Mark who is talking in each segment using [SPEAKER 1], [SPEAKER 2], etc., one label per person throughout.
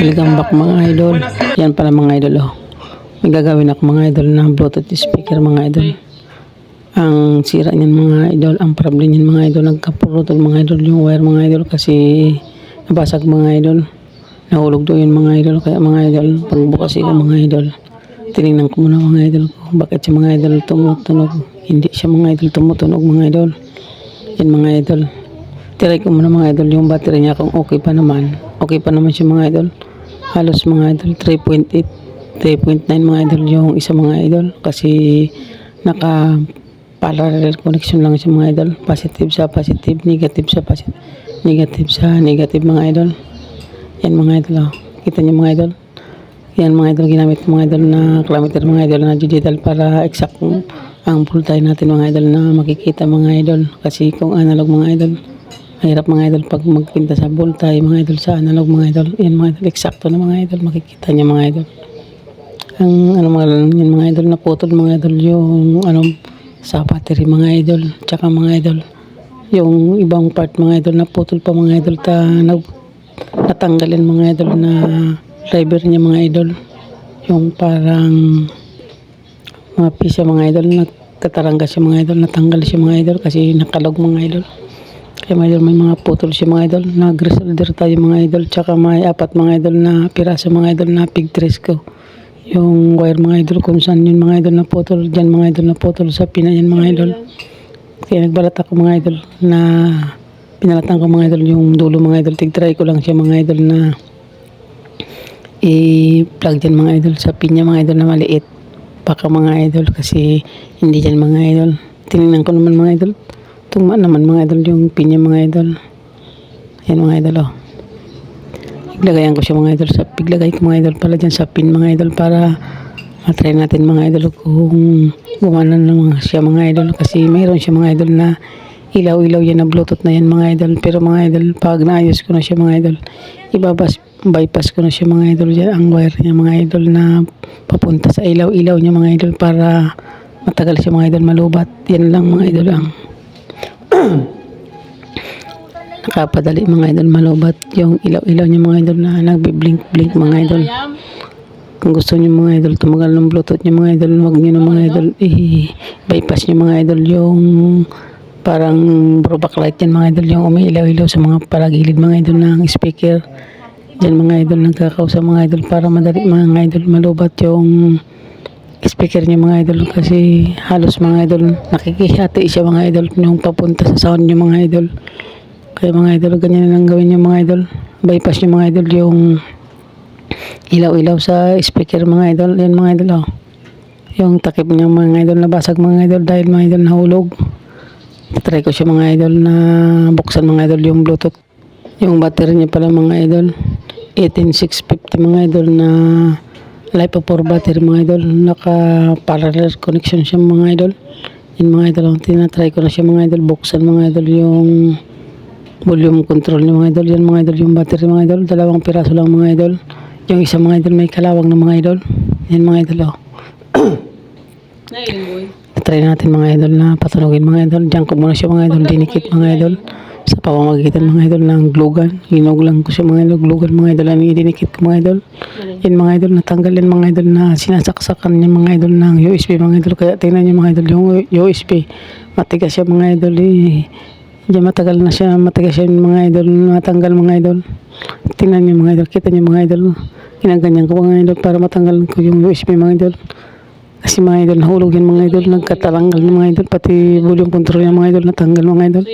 [SPEAKER 1] Welcome back mga idol. Yan pala mga idol oh. May gagawin ako mga idol na Bluetooth speaker mga idol. Ang sira niyan mga idol, ang problem niyan mga idol, nagkapurutol mga idol yung wire mga idol kasi nabasag mga idol. Nahulog doon yung mga idol kaya mga idol, pagbukas ko mga idol. Tinignan ko muna mga idol ko, bakit siya mga idol tumutunog. Hindi siya mga idol tumutunog mga idol. Yan mga idol. Tiray ko muna mga idol yung battery niya kung okay pa naman. Okay pa naman siya mga idol. Halos mga idol 3.8, 3.9 mga idol yung isa mga idol kasi naka parallel connection lang siya mga idol. Positive sa positive, negative sa positive, negative sa negative mga idol. Yan mga idol oh. Kita niyo mga idol. Yan mga idol ginamit mga idol na kilometer mga idol na digital para exact ang voltage natin mga idol na makikita mga idol kasi kung analog mga idol mahirap mga idol pag magpinta sa voltage mga idol sa analog mga idol yan mga idol eksakto na mga idol makikita niya mga idol ang ano mga yan mga idol na putol mga idol yung ano sa battery mga idol tsaka mga idol yung ibang part mga idol na putol pa mga idol ta nag, natanggalin mga idol na driver niya mga idol yung parang mga pisa mga idol nagkatarangga siya mga idol natanggal siya mga idol kasi nakalog mga idol kaya mga idol may mga putol siya mga idol nag-resolder tayo mga idol tsaka may apat mga idol na piraso mga idol na pig tres ko yung wire mga idol kung saan yun mga idol na putol dyan mga idol na putol sa pina yan mga idol kaya nagbalat ako mga idol na pinalatan ko mga idol yung dulo mga idol tigtry ko lang siya mga idol na i-plug dyan mga idol sa pinya mga idol na maliit baka mga idol kasi hindi dyan mga idol tinignan ko naman mga idol tugma naman mga idol yung pinya mga idol yan mga idol oh iglagayan ko siya mga idol sa piglagay ko mga idol pala dyan sa pin mga idol para matry natin mga idol kung gumana naman siya mga idol kasi mayroon siya mga idol na ilaw-ilaw yan na bluetooth na yan mga idol pero mga idol pag naayos ko na siya mga idol ibabas bypass ko na siya mga idol dyan ang wire niya mga idol na papunta sa ilaw-ilaw niya mga idol para matagal siya mga idol malubat yan lang mga idol ang nakapadali mga idol malubat yung ilaw-ilaw niya mga idol na nagbi-blink-blink mga idol kung gusto niyo mga idol tumagal ng bluetooth niyo mga idol wag niyo na mga idol i-bypass niyo mga idol yung parang bro backlight yan mga idol yung umiilaw-ilaw sa mga paragilid mga idol ng speaker dyan mga idol nagkakausap mga idol para madali mga idol malubat yung speaker niya mga idol kasi halos mga idol nakikihati siya mga idol yung papunta sa sound niya mga idol kaya mga idol ganyan lang gawin niyo mga idol bypass niyo mga idol yung ilaw-ilaw sa speaker mga idol yan mga idol oh. yung takip niya mga idol nabasag mga idol dahil mga idol nahulog try ko siya mga idol na buksan mga idol yung bluetooth yung battery niya pala mga idol 18650 mga idol na life of 4 battery mga idol naka parallel connection siya mga idol yun mga idol tinatry ko na siya mga idol buksan mga idol yung volume control niya mga idol yan mga idol yung battery mga idol dalawang piraso lang mga idol yung isa mga idol may kalawang na mga idol yan mga idol oh try natin mga idol na patunogin mga idol diyan ko muna siya mga idol dinikit mga idol sa pamamagitan mga idol ng glugan hinog lang ko siya mga idol glugan mga idol ang idinikit ko mga idol yan mga idol natanggal yan mga idol na sinasaksakan niya mga idol ng USB mga idol kaya tingnan niyo mga idol yung USB matigas siya mga idol eh Diyan matagal na siya, matigas siya yung mga idol, matanggal mga idol. Tingnan niyo mga idol, kita niyo mga idol. Ginaganyan ko mga idol para matanggal ko yung USB mga idol. Kasi mga idol, nahulog yan mga idol, nagkatalanggal ng mga idol, pati volume control yung mga idol, natanggal mga idol.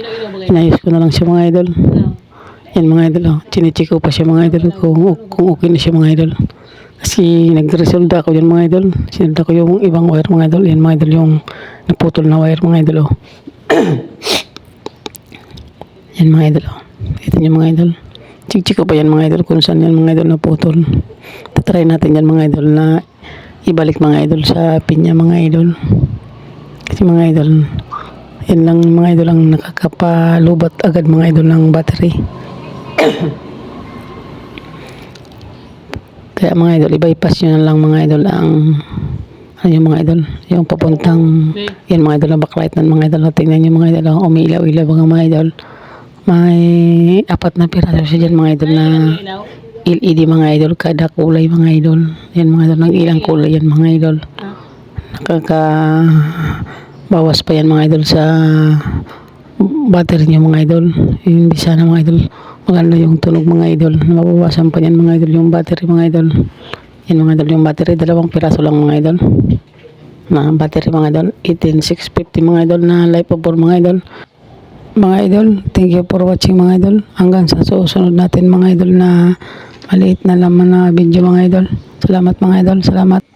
[SPEAKER 1] Inayos ko na lang siya mga idol. Yan mga idol, oh. chinecheck pa siya mga idol kung, kung okay na siya mga idol. Kasi nagresolda ako yan mga idol. Sinulda ko yung ibang wire mga idol. Yan mga idol yung naputol na wire mga idol. Oh. yan mga idol. Oh. Ito yung mga idol. Chik-chik ko pa yan mga idol kung saan yan mga idol naputol. Tatry natin yan mga idol na ibalik mga idol sa pinya mga idol. Kasi mga idol, yan lang mga idol ang nakakapalubat agad mga idol ng battery. Kaya mga idol, i-bypass nyo lang mga idol ang ano yung mga idol, yung papuntang yan mga idol na backlight ng mga idol. Tingnan nyo mga idol, umiilaw-ilaw mga mga idol. May apat na piraso siya dyan mga idol na LED mga idol, kada kulay mga idol. Yan mga idol, nag-ilang kulay yan mga idol. Nakaka bawas pa yan mga idol sa battery niyo mga idol. Hindi sana mga idol maganda yung tunog mga idol. Mabawasan pa yan mga idol yung battery mga idol. Yan mga idol yung battery, dalawang piraso lang mga idol. Na battery mga idol, 18650 mga idol na life of mga idol. Mga idol, thank you for watching mga idol. Hanggang sa susunod natin mga idol na maliit na laman na video mga idol. Salamat mga idol, salamat.